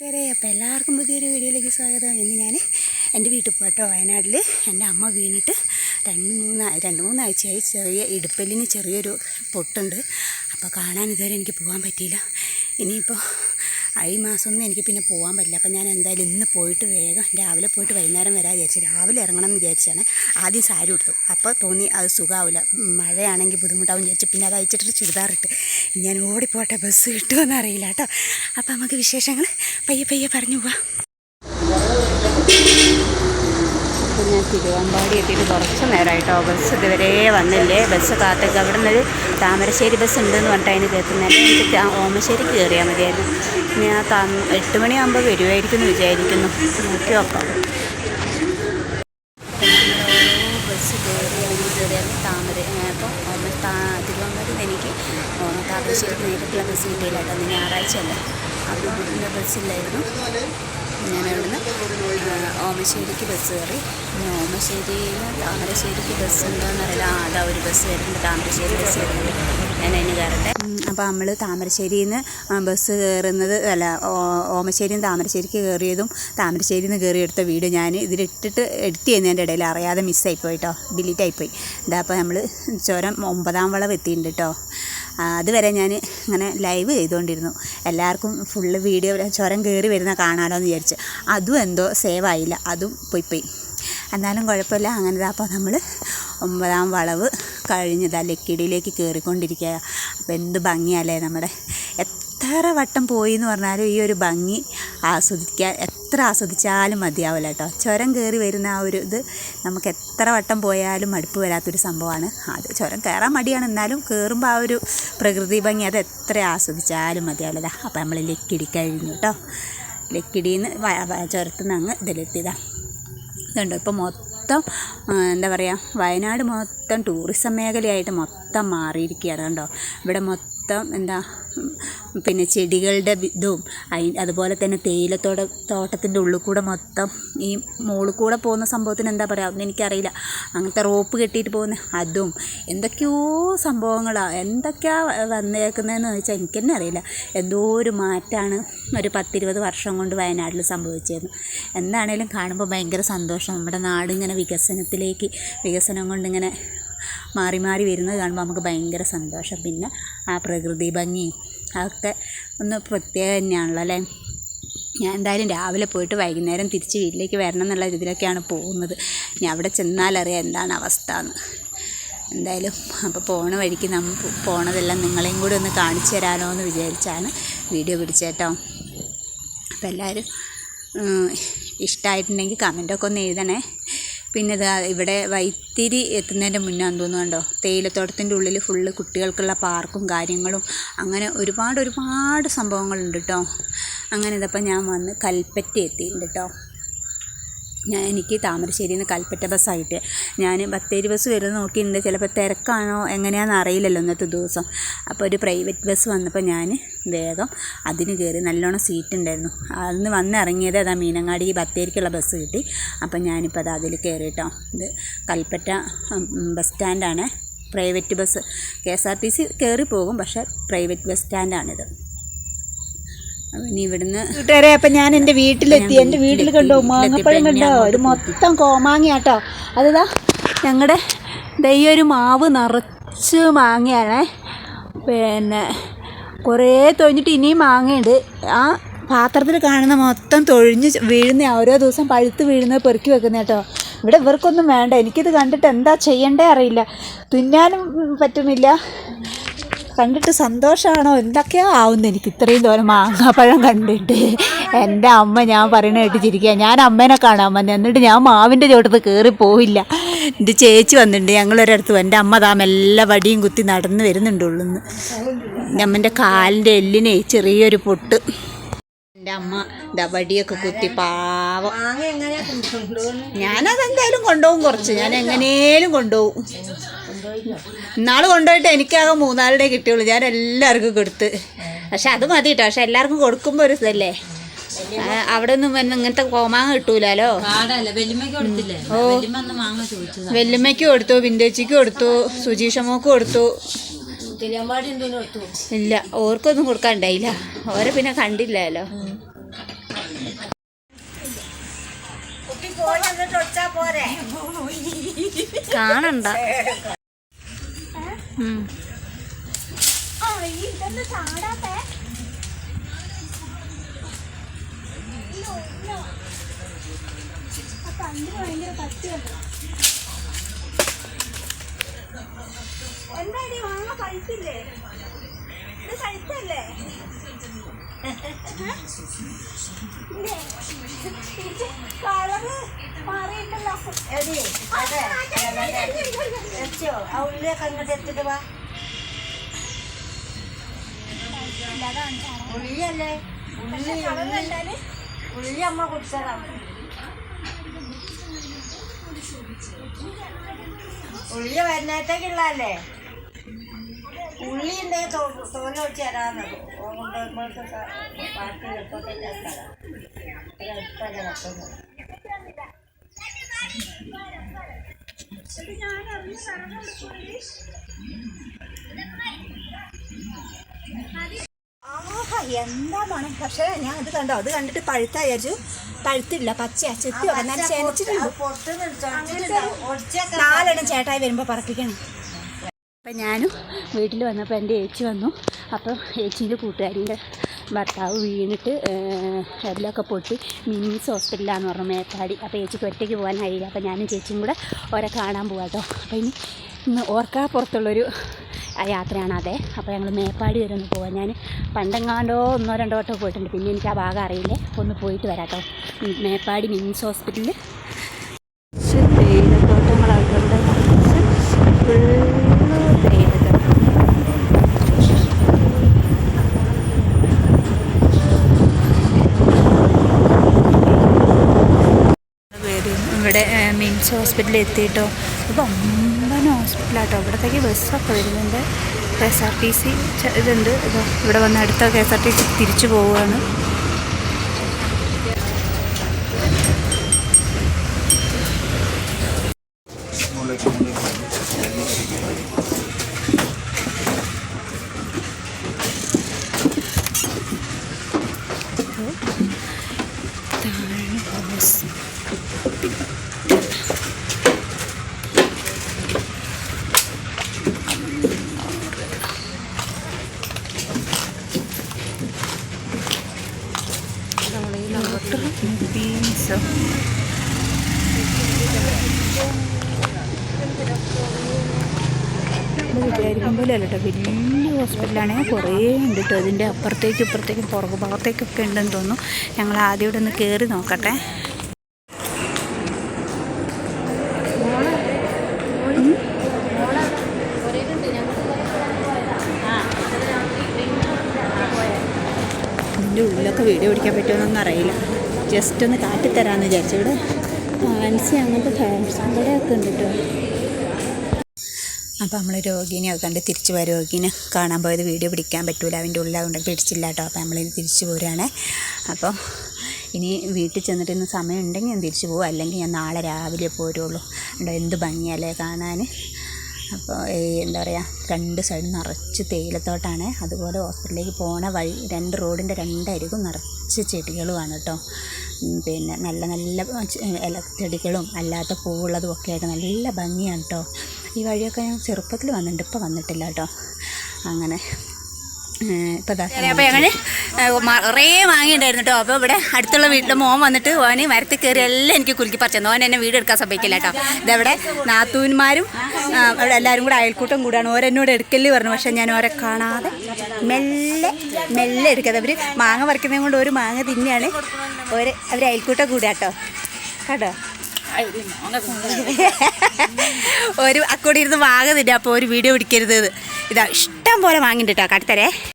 കൂട്ടുകാരെ അപ്പോൾ എല്ലാവർക്കും പുതിയൊരു വീഡിയോയിലേക്ക് സ്വാഗതം. ഇന്ന് ഞാൻ എന്റെ വീട്ടിൽ പോട്ടോ വയനാട്ടിൽ എന്റെ അമ്മ വീണിട്ട് രണ്ട് മൂന്ന് രണ്ട് മൂന്നാഴ്ചയായി ചെറിയ ഇടുപ്പലിന് ചെറിയൊരു പൊട്ടുണ്ട്. അപ്പോൾ കാണാൻ ഇതുവരെ എനിക്ക് പോകാൻ പറ്റിയില്ല. ഇനിയിപ്പോൾ ഈ മാസമൊന്നും എനിക്ക് പിന്നെ പോകാൻ പറ്റില്ല. അപ്പം ഞാൻ എന്തായാലും ഇന്ന് പോയിട്ട് വേഗം രാവിലെ പോയിട്ട് വൈകുന്നേരം വരാൻ വിചാരിച്ചു രാവിലെ ഇറങ്ങണം എന്ന് വിചാരിച്ചാണ് ആദ്യം സാരി കൊടുത്തു അപ്പോൾ തോന്നി അത് സുഖമാവില്ല മഴയാണെങ്കിൽ ബുദ്ധിമുട്ടാവും വിചാരിച്ചു പിന്നെ അത് അയച്ചിട്ട് ചുരിദാറിട്ട് ഞാൻ ഓടിപ്പോട്ടെ ബസ് കിട്ടുമെന്ന് അറിയില്ല കേട്ടോ. അപ്പോൾ നമുക്ക് വിശേഷങ്ങൾ പയ്യെ പയ്യെ പറഞ്ഞു പോവാം. തിരുവമ്പാടി എത്തിയിട്ട് കുറച്ച് നേരമായിട്ടോ. ബസ് ഇതുവരെ വന്നില്ലേ? ബസ് കാത്തൊക്കെ അവിടെ നിന്നൊരു താമരശ്ശേരി ബസ് ഉണ്ടെന്ന് പറഞ്ഞിട്ട് അതിന് കേൾക്കുന്നത് എനിക്ക് താ- ഓമശ്ശേരി കയറിയാൽ മതിയായിരുന്നു. ഞാൻ താ എട്ട് മണിയാകുമ്പോൾ വരുമായിരിക്കും എന്ന് വിചാരിക്കുന്നു നോക്കി നോക്കാം ബസ് താമര അപ്പോൾ തിരുവമ്പാടി എനിക്ക് താമരശ്ശേരിക്ക് നേരിട്ടുള്ള ബസ് കിട്ടിയില്ല കേട്ടോ. ഞായറാഴ്ച അല്ലേ അപ്പോൾ ബസ്സില്ലായിരുന്നു ഞാൻ അവിടുന്ന് ഓമശ്ശേരിക്ക് ബസ് കയറി. പിന്നെ ഓമശ്ശേരിയിൽ താമരശ്ശേരിക്ക് ബസ് ഉണ്ടോയെന്ന് അറിയില്ല. ആ അതാ ഒരു ബസ് വരുന്നുണ്ട്. താമരശ്ശേരി ബസ് വരുന്നുണ്ട്. ഞാൻ അതിന് കയറട്ടെ. അപ്പോൾ നമ്മൾ താമരശ്ശേരിയിൽ നിന്ന് ബസ് കയറുന്നത് അല്ല ഓമശ്ശേരിയിൽ നിന്ന് താമരശ്ശേരിക്ക് കയറിയതും താമരശ്ശേരിയിൽ നിന്ന് കയറിയെടുത്ത വീഡിയോ ഞാൻ ഇതിലിട്ടിട്ട് എഡിറ്റ് ചെയ്യുന്നതിന്റെ ഇടയിൽ അറിയാതെ മിസ്സായിപ്പോയിട്ടോ ഡിലീറ്റ് ആയിപ്പോയി. ഇതാ അപ്പോൾ നമ്മൾ ചുരം ഒമ്പതാം വളവ് എത്തിയിട്ടുണ്ട് കേട്ടോ അതുവരെ ഞാൻ ഇങ്ങനെ ലൈവ് ചെയ്തുകൊണ്ടിരുന്നു എല്ലാവർക്കും ഫുള്ള് വീഡിയോ ചുരം കയറി വരുന്ന കാണാമല്ലോ എന്ന് വിചാരിച്ച്. അതും എന്തോ സേവ് ആയില്ല. അതും പോയി പോയി. എന്നാലും കുഴപ്പമില്ല. അങ്ങനെ അപ്പോൾ നമ്മൾ ഒമ്പതാം വളവ് കഴിഞ്ഞതാ. ലക്കിടിയിലേക്ക് കയറിക്കൊണ്ടിരിക്കുക അപ്പോൾ എന്ത് ഭംഗിയല്ലേ നമ്മുടെ എത്ര വട്ടം പോയി എന്ന് പറഞ്ഞാലും ഈ ഒരു ഭംഗി ആസ്വദിക്കാൻ എത്ര ആസ്വദിച്ചാലും മതിയാവില്ല കേട്ടോ. ചുരം കയറി വരുന്ന ആ ഒരു ഇത് നമുക്ക് എത്ര വട്ടം പോയാലും മടുപ്പ് വരാത്തൊരു സംഭവമാണ്. അത് ചുരം കയറാൻ മടിയാണ് എന്നാലും കയറുമ്പോൾ ആ ഒരു പ്രകൃതി ഭംഗി അത് എത്ര ആസ്വദിച്ചാലും മതിയാവില്ല. അപ്പോൾ നമ്മൾ ലക്കിടി കഴിഞ്ഞു കേട്ടോ ലക്കിടിയിൽ നിന്ന് ചുരത്തു നിന്ന് അങ്ങ് ഇതിലെത്തിയതാണ് ഇതുണ്ടോ ഇപ്പോൾ മൊത്തം എന്താ പറയുക വയനാട് മൊത്തം ടൂറിസം മേഖലയായിട്ട് മൊത്തം മാറിയിരിക്കുകയാണ് കണ്ടോ. ഇവിടെ മൊത്തം എന്താ പിന്നെ ചെടികളുടെ ഇതും അതി അതുപോലെ തന്നെ തേയിലത്തോട്ട തോട്ടത്തിന്റെ ഉള്ളിൽ കൂടെ മൊത്തം ഈ മുകളിൽ കൂടെ പോകുന്ന സംഭവത്തിന് എന്താ പറയുക അതൊന്നും എനിക്കറിയില്ല. അങ്ങനത്തെ റോപ്പ് കെട്ടിയിട്ട് പോകുന്ന അതും എന്തൊക്കെയോ സംഭവങ്ങളാണ് എന്തൊക്കെയാണ് വന്നേക്കുന്നതെന്ന് വെച്ചാൽ എനിക്ക് തന്നെ അറിയില്ല. എന്തോ ഒരു മാറ്റമാണ് ഒരു പത്തിരുപത് വർഷം കൊണ്ട് വയനാട്ടിൽ സംഭവിച്ചതെന്ന് എന്താണേലും കാണുമ്പോൾ ഭയങ്കര സന്തോഷം. നമ്മുടെ നാടിങ്ങനെ വികസനത്തിലേക്ക് വികസനം കൊണ്ടിങ്ങനെ മാറി മാറി വരുന്നത് കാണുമ്പോൾ നമുക്ക് ഭയങ്കര സന്തോഷം. പിന്നെ ആ പ്രകൃതി ഭംഗി അതൊക്കെ ഒന്ന് പ്രത്യേകം തന്നെയാണല്ലോ അല്ലേ? ഞാൻ എന്തായാലും രാവിലെ പോയിട്ട് വൈകുന്നേരം തിരിച്ച് വീട്ടിലേക്ക് വരണം എന്നുള്ള ഇതിലൊക്കെയാണ് പോകുന്നത്. ഇനി അവിടെ ചെന്നാലറിയാം എന്താണ് അവസ്ഥ എന്ന്. എന്തായാലും അപ്പോൾ പോണ വഴിക്ക് നമ്മൾ പോണതെല്ലാം നിങ്ങളെയും കൂടി ഒന്ന് കാണിച്ചു തരാനോ എന്ന് വിചാരിച്ചാണ് വീഡിയോ പിടിച്ചേട്ടോ അപ്പോൾ എല്ലാവരും ഇഷ്ടമായിട്ടുണ്ടെങ്കിൽ കമന്റൊക്കെ ഒന്ന് എഴുതണേ. പിന്നെ ഇതാ ഇവിടെ വൈത്തിരി എത്തുന്നതിന്റെ മുന്നേ തോന്നുന്നു കണ്ടോ? തേയിലത്തോട്ടത്തിന്റെ ഉള്ളിൽ ഫുള്ള് കുട്ടികൾക്കുള്ള പാർക്കും കാര്യങ്ങളും അങ്ങനെ ഒരുപാട് ഒരുപാട് സംഭവങ്ങളുണ്ട് കേട്ടോ അങ്ങനെ ഇതപ്പം ഞാൻ വന്ന് കൽപ്പറ്റ എത്തിയിട്ടുണ്ട് കേട്ടോ ഞാൻ എനിക്ക് താമരശ്ശേരിയിൽ നിന്ന് കൽപ്പറ്റ ബസ്സായിട്ട്. ഞാൻ ബത്തേരി ബസ് വരുന്നത് നോക്കിയിട്ടുണ്ട് ചിലപ്പോൾ തിരക്കാണോ എങ്ങനെയാണെന്ന് അറിയില്ലല്ലോ ഇന്നത്തെ ദിവസം. അപ്പോൾ ഒരു പ്രൈവറ്റ് ബസ് വന്നപ്പോൾ ഞാൻ വേഗം അതിന് കയറി നല്ലോണം സീറ്റ് ഉണ്ടായിരുന്നു അന്ന് വന്നിറങ്ങിയത് അതാ മീനങ്ങാടി ബത്തേരിക്കുള്ള ബസ് കിട്ടി. അപ്പം ഞാനിപ്പോൾ അത് അതിൽ കയറിയിട്ടോ ഇത് Kalpetta bus സ്റ്റാൻഡാണ്. Private bus. K S R T C കയറി പോകും പക്ഷേ പ്രൈവറ്റ് ബസ് സ്റ്റാൻഡാണിത്. ഇനി ഇവിടുന്ന് കൂട്ടുകാരെ അപ്പൊ ഞാൻ എന്റെ വീട്ടിലെത്തി. എന്റെ വീട്ടിൽ കണ്ടോ മാങ്ങപ്പഴം കണ്ടോ? ഒരു മൊത്തം കോമാങ്ങയാട്ടോ അതാ ഞങ്ങളുടെ ദയ്യൊരു മാവ് നിറച്ച് മാങ്ങയാണേ. പിന്നെ കുറേ തൊഴിഞ്ഞിട്ട് ഇനിയും മാങ്ങയുണ്ട്. ആ പാത്രത്തിൽ കാണുന്ന മൊത്തം തൊഴിഞ്ഞ് വീഴുന്ന ഓരോ ദിവസം പഴുത്ത് വീഴുന്നത് പെറുക്കി വെക്കുന്ന കേട്ടോ ഇവിടെ ഇവർക്കൊന്നും വേണ്ട. എനിക്കിത് കണ്ടിട്ട് എന്താ ചെയ്യണ്ടേ അറിയില്ല. തിന്നാനും പറ്റുന്നില്ല. കണ്ടിട്ട് സന്തോഷമാണോ? എന്തൊക്കെയോ ആവുന്നു എനിക്ക്. ഇത്രയും ദൂരം മാങ്ങാപ്പഴം കണ്ടിട്ട്. എന്റെ അമ്മ ഞാൻ പറയണ കേട്ട് ചിരിക്കുക ഞാൻ അമ്മേനെ കാണാൻ വന്നത് എന്നിട്ട് ഞാൻ മാവിന്റെ ചോട്ടത്ത് കയറി പോവില്ല. എന്റെ ചേച്ചി വന്നിട്ടുണ്ട്. ഞങ്ങളൊരിടത്ത് എന്റെ അമ്മ താ എല്ലാ വടിയും കുത്തി നടന്ന് വരുന്നുണ്ട് ഉള്ളിന്ന് എന്റെ അമ്മന്റെ കാലിന്റെ എല്ലിനെ ചെറിയൊരു പൊട്ട്. എന്റെ അമ്മ ദാ വടിയൊക്കെ കുത്തി പാവം. ഞാനതെന്തായാലും കൊണ്ടുപോകും കുറച്ച്. ഞാൻ എങ്ങനെയും കൊണ്ടുപോകും. ഇന്നാൾ കൊണ്ടുപോയിട്ട് എനിക്കാകെ മൂന്നാളുടെ കിട്ടിയുള്ളൂ. ഞാൻ എല്ലാവർക്കും കൊടുത്ത്. പക്ഷെ അത് മതി കേട്ടോ. പക്ഷെ എല്ലാവർക്കും കൊടുക്കുമ്പോൾ ഒരു ഇതല്ലേ? അവിടെ നിന്ന് ഇങ്ങനത്തെ കോമാങ്ങ കിട്ടൂലോ പാടല്ല വെല്ലുമ്മയ്ക്ക് കൊടുത്തില്ലേ? ഓ. വെല്ലുമ്മയ്ക്ക് കൊടുത്തു ബിന്ദേച്ചിക്ക് കൊടുത്തു സുജീഷമ്മക്ക് കൊടുത്തു. ഇല്ല ഓർക്കൊന്നും കൊടുക്കാണ്ടായില്ല ഓരെ പിന്നെ കണ്ടില്ലല്ലോ കാണണ്ട. ഉം. എന്താടി വാങ്ങാൻ കഴിച്ചില്ലേ ഇത് കഴിച്ചല്ലേ കളറ് മാറിയിട്ടല്ലോ ഉള്ളിയൊക്കെ അങ്ങോട്ട് എടുത്തിട്ട് വാ ഉള്ളിയല്ലേ ഉള്ളി ഉള്ളി ഉള്ളി അമ്മ കുടിച്ചതാ ഉള്ളി വരുന്നേത്തേക്കുള്ളതല്ലേ ഉള്ളി ഉണ്ടെങ്കിൽ തോല വെച്ച് തരാന്നത് കൊണ്ടുപോയിട്ട് പാട്ട് എളുപ്പത്തിൽ എളുപ്പമല്ല വെക്കുന്നത് എന്താ മണം? പക്ഷേ ഞാൻ അത് കണ്ടോ? അത് കണ്ടിട്ട് പഴുത്ത വിചാരിച്ചു. പഴുത്തില്ല പച്ചയാ ചെത്തി എന്നാലും ചേനച്ചിട്ടുണ്ട്. നാലെണ്ണം ചേട്ടായി വരുമ്പോൾ പറപ്പിക്കണം. അപ്പം ഞാനും വീട്ടിൽ വന്നപ്പോൾ എന്റെ ചേച്ചി വന്നു. അപ്പം ചേച്ചീന്റെ കൂട്ടുകാരിന്റെ ഭർത്താവ് വീണിട്ട് എല്ലൊക്കെ പൊട്ടി. മിനിസ് ഹോസ്പിറ്റലാന്ന് പറഞ്ഞു മേത്താടി അപ്പോൾ ചേച്ചിക്ക് ഒറ്റയ്ക്ക് പോകാൻ കഴിയില്ല. അപ്പോൾ ഞാനും ചേച്ചിയും കൂടെ ഓരെ കാണാൻ പോകാം കേട്ടോ അപ്പോൾ ഇനി ഇന്ന് ഓർക്കാപ്പുറത്തുള്ളൊരു പുറത്തുള്ളൊരു യാത്രയാണ് അതെ. അപ്പോൾ ഞങ്ങൾ മേപ്പാടി വരെ ഒന്ന് പോകാം ഞാൻ പണ്ടെങ്ങാണ്ടോ ഒന്നോ രണ്ടോ വട്ടം പോയിട്ടുണ്ട്. പിന്നെ എനിക്ക് ആ ഭാഗം അറിയില്ലേ. ഒന്ന് പോയിട്ട് വരാം കേട്ടോ മേപ്പാടി മിംസ് ഹോസ്പിറ്റലിൽ തേയിലത്തോട്ടങ്ങളാണ് ഇവിടെ ഫുള്ള് തേയിലത്തോട്ടം ഇവിടെ മിംസ് ഹോസ്പിറ്റലിൽ എത്തിയിട്ടോ? ഇപ്പോൾ അമ്പന ഹോസ്പിറ്റലാട്ടോ ഇവിടത്തേക്ക് ബസ്സൊക്കെ വരുന്നുണ്ട്. K S R T C ഇതുണ്ട്. ഇതോ ഇവിടെ വന്ന് അടുത്ത K S R T C തിരിച്ചു പോവുകയാണ് ഇതാണ് ബസ് ഇത് വിചാരിക്കും വലിയ ഹോസ്പിറ്റലാണ്. കുറേ ഉണ്ട് കേട്ടോ ഇതിന്റെ അപ്പുറത്തേക്കും ഇപ്പുറത്തേക്കും പുറകു ഭാഗത്തേക്കൊക്കെ ഉണ്ടെന്ന് തോന്നുന്നു. ഞങ്ങൾ ആദ്യം ഇവിടെ ഒന്ന് കയറി നോക്കട്ടെ. പിടിക്കാൻ പറ്റുമെന്നൊന്നും അറിയില്ല. ജസ്റ്റ് ഒന്ന് കാട്ടിത്തരാമെന്ന് വിചാരിച്ചു. ഇവിടെ ഫാൻസി അങ്ങനത്തെ ഫാൻസ് കടയൊക്കെ ഉണ്ട് കേട്ടോ അപ്പോൾ നമ്മൾ രോഗിനെ ഒക്കെ കണ്ട് തിരിച്ച് പോയ രോഗിനെ കാണാൻ പോയത് വീഡിയോ പിടിക്കാൻ പറ്റൂല. അവന്റെ ഉള്ളിൽ അതുകൊണ്ട് പിടിച്ചില്ല കേട്ടോ അപ്പോൾ നമ്മളിനി തിരിച്ച് പോരാണ്. അപ്പോൾ ഇനി വീട്ടിൽ ചെന്നിട്ട് ഇന്ന് സമയമുണ്ടെങ്കിൽ ഞാൻ തിരിച്ച് പോകും അല്ലെങ്കിൽ ഞാൻ നാളെ രാവിലെ പോരുള്ളൂ. എന്ത് ഭംഗിയല്ലേ കാണാൻ. അപ്പോൾ എന്താ പറയുക രണ്ട് സൈഡും നിറച്ച് തേയിലത്തോട്ടാണ്. അതുപോലെ ഹോസ്പിറ്റലിലേക്ക് പോണ വഴി രണ്ട് റോഡിന്റെ രണ്ടരികും നിറച്ച് ചെടികളുമാണ് കേട്ടോ. പിന്നെ നല്ല നല്ല ഇല ചെടികളും അല്ലാത്ത പൂവുള്ളതും ഒക്കെ ആയിട്ട് നല്ല ഭംഗിയാണ് കേട്ടോ. ഈ വഴിയൊക്കെ ഞാൻ ചെറുപ്പത്തിൽ വന്നിട്ടുണ്ട് ഇപ്പോൾ വന്നിട്ടില്ല കേട്ടോ. അങ്ങനെ. അപ്പോൾ ഞങ്ങൾ കുറേ വാങ്ങിയിട്ടുണ്ടായിരുന്നു കേട്ടോ. അപ്പോൾ ഇവിടെ അടുത്തുള്ള വീട്ടിലെ മോൻ വന്നിട്ട് ഓന് മരത്തിൽ കയറി എല്ലാം എനിക്ക് കുലുക്കി പറിച്ചു ഓൻ എന്നെ വീട് എടുക്കാൻ സമ്മതിക്കില്ല കേട്ടോ. ഇതവിടെ നാത്തൂന്മാരും അവിടെ എല്ലാവരും കൂടെ അയൽക്കൂട്ടം കൂടാണ്. ഓരെന്നോട് എടുക്കൽ പറഞ്ഞു. പക്ഷേ ഞാൻ ഓരെ കാണാതെ മെല്ലെ മെല്ലെ എടുക്കാതെ അവർ മാങ്ങ പറിക്കുന്നതും കൊണ്ട് ഒരു മാങ്ങ തിന്നെയാണ് ഒരു അവർ അയൽക്കൂട്ടം കൂടാ കേട്ടോ. ഒരു അക്കോടി ഇരുന്ന് വാങ്ങുന്നില്ല അപ്പോൾ ഒരു വീഡിയോ പിടിക്കരുത്. ഇതാ ഇഷ്ടം പോലെ വാങ്ങിണ്ട് കേട്ടോ. കാട്ടിത്തരേ.